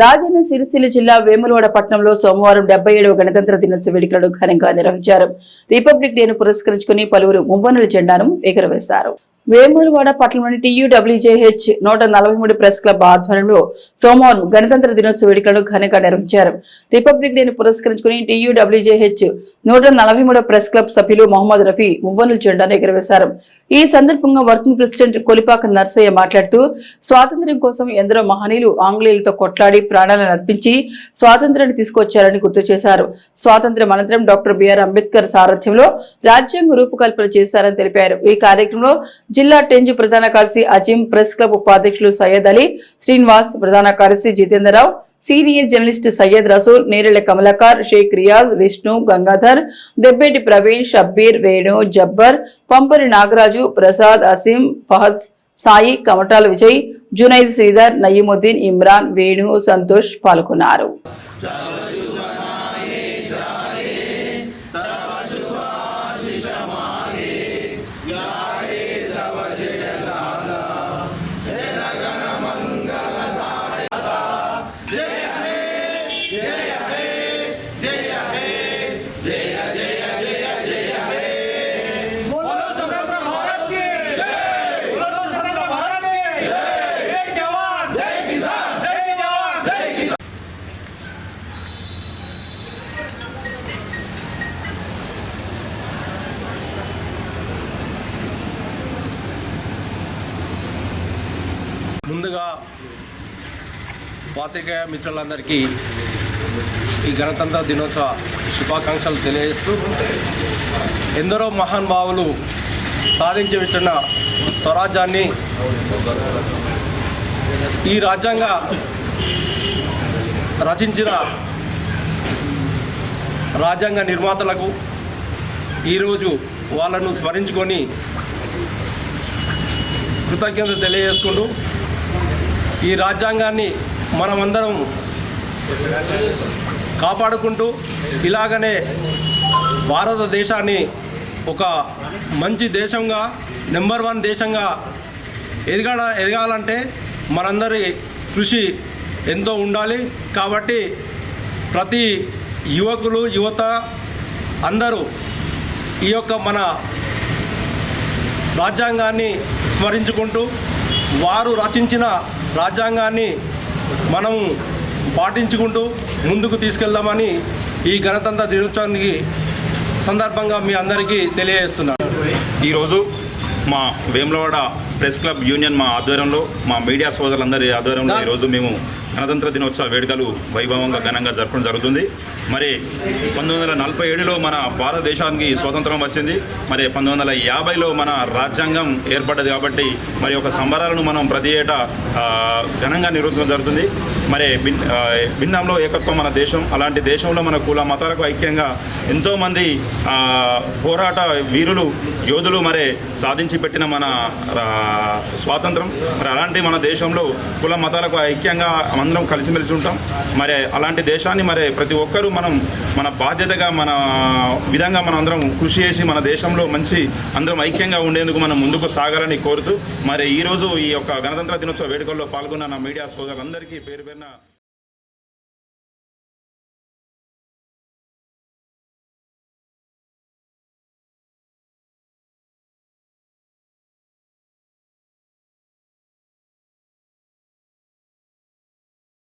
రాజన్న సిరిసిల్ల జిల్లా వేములవాడ పట్టణంలో సోమవారం డెబ్బై ఏడవ గణతంత్ర దినోత్సవ వేడుకలను ఘనంగా నిర్వహించారు. రిపబ్లిక్ డేను పురస్కరించుకుని పలువురు మువ్వనుల జెండాను ఎగురవేశారు. వేమూరువాడ పట్టణంలోని టీయూడబ్ల్యూజేహెచ్ నూట నలభై మూడు ప్రెస్ క్లబ్ ఆధ్వర్యంలో సోమవారం గణతంత్ర దినోత్సవ వేడుకలను ఘనంగా నిర్వహించారు. రిపబ్లిక్ డేను పురస్కరించుకుని టీయూడబ్ల్యూజేహెచ్ నూట నలభై మూడో ప్రెస్ క్లబ్ సభ్యులు మొహమ్మద్ రఫీ మువ్వనుల జెండాను ఎగురవేశారు. ఈ సందర్భంగా వర్కింగ్ ప్రెసిడెంట్ కొలిపాక నర్సయ్య మాట్లాడుతూ స్వాతంత్ర్యం కోసం ఎందరో మహనీయులు ఆంగ్లేయులతో కొట్లాడి ప్రాణాలను అర్పించి స్వాతంత్ర్యాన్ని తీసుకొచ్చారని గుర్తు చేశారు. స్వాతంత్ర్యం అనంతరం డాక్టర్ బిఆర్ అంబేద్కర్ సారథ్యంలో రాజ్యాంగ రూపకల్పన చేశారని తెలిపారు. ఈ కార్యక్రమంలో జిల్లా టెంజు ప్రధాన కార్యదర్శి అజిం ప్రెస్ క్లబ్ ఉపాధ్యక్షులు సయ్యద్ అలీ శ్రీనివాస్ ప్రధాన కార్యదర్శి జితేంద్రరావు సీనియర్ జర్నలిస్ట్ సయ్యద్ రసూల్ నేరెళ్ళ కమలాకర్ షేక్ రియాజ్ విష్ణు గంగాధర్ దెబ్బేటి ప్రవీణ్ షబ్బీర్ వేణు జబ్బర్ పంపరి నాగరాజు ప్రసాద్ అసీం ఫహద్ సాయి కమటాల విజయ్ జునైద్ శ్రీధర్ నయీముద్దీన్ ఇమ్రాన్ వేణు సంతోష్ పాల్గొన్నారు. ముందుగా పాత్రికేయ మిత్రులందరికీ ఈ గణతంత్ర దినోత్సవ శుభాకాంక్షలు తెలియజేస్తూ ఎందరో మహానుభావులు సాధించి పెట్టిన స్వరాజ్యాన్ని ఈ రాజ్యాంగ రచించిన రాజ్యాంగ నిర్మాతలకు ఈరోజు వాళ్ళను స్మరించుకొని కృతజ్ఞత తెలియజేసుకుంటూ ఈ రాజ్యాంగాన్ని మనమందరం కాపాడుకుంటూ ఇలాగనే భారతదేశాన్ని ఒక మంచి దేశంగా నెంబర్ వన్ దేశంగా ఎదగడ ఎదగాలంటే మనందరి కృషి ఎంతో ఉండాలి. కాబట్టి ప్రతి యువకులు యువత అందరూ ఈ యొక్క మన రాజ్యాంగాన్ని స్మరించుకుంటూ వారు రచించిన రాజ్యాంగాన్ని మనం పాటించుకుంటూ ముందుకు తీసుకెళ్దామని ఈ గణతంత్ర దినోత్సవానికి సందర్భంగా మీ అందరికీ తెలియజేస్తున్నాను. ఈరోజు మా వేములవాడ ప్రెస్ క్లబ్ యూనియన్ మా ఆధ్వర్యంలో మా మీడియా సోదరులందరి ఆధ్వర్యంలో ఈరోజు మేము గణతంత్ర దినోత్సవ వేడుకలు వైభవంగా ఘనంగా జరపడం జరుగుతుంది. మరి పంతొమ్మిది వందల నలభై ఏడులో మన భారతదేశానికి స్వాతంత్రం వచ్చింది. మరి పంతొమ్మిది వందల యాభైలో మన రాజ్యాంగం ఏర్పడ్డది కాబట్టి మరి ఒక సంబరాలను మనం ప్రతి ఏటా ఘనంగా నిర్వహించడం జరుగుతుంది. మరి భిన్నంలో ఏకత్వం మన దేశం. అలాంటి దేశంలో మన కుల మతాలకు ఐక్యంగా ఎంతోమంది పోరాట వీరులు యోధులు మరి సాధించి పెట్టిన మన స్వాతంత్రం. మరి అలాంటి మన దేశంలో కుల మతాలకు ఐక్యంగా అందరం కలిసిమెలిసి ఉంటాం. మరి అలాంటి దేశాన్ని మరి ప్రతి ఒక్కరూ మనం మన బాధ్యతగా మన విధంగా మనం అందరం కృషి చేసి మన దేశంలో మంచి అందరం ఐక్యంగా ఉండేందుకు మనం ముందుకు సాగాలని కోరుతూ మరి ఈరోజు ఈ యొక్క గణతంత్ర దినోత్సవ వేడుకల్లో పాల్గొన్న నా మీడియా సోదరులందరికీ పేరు పేరున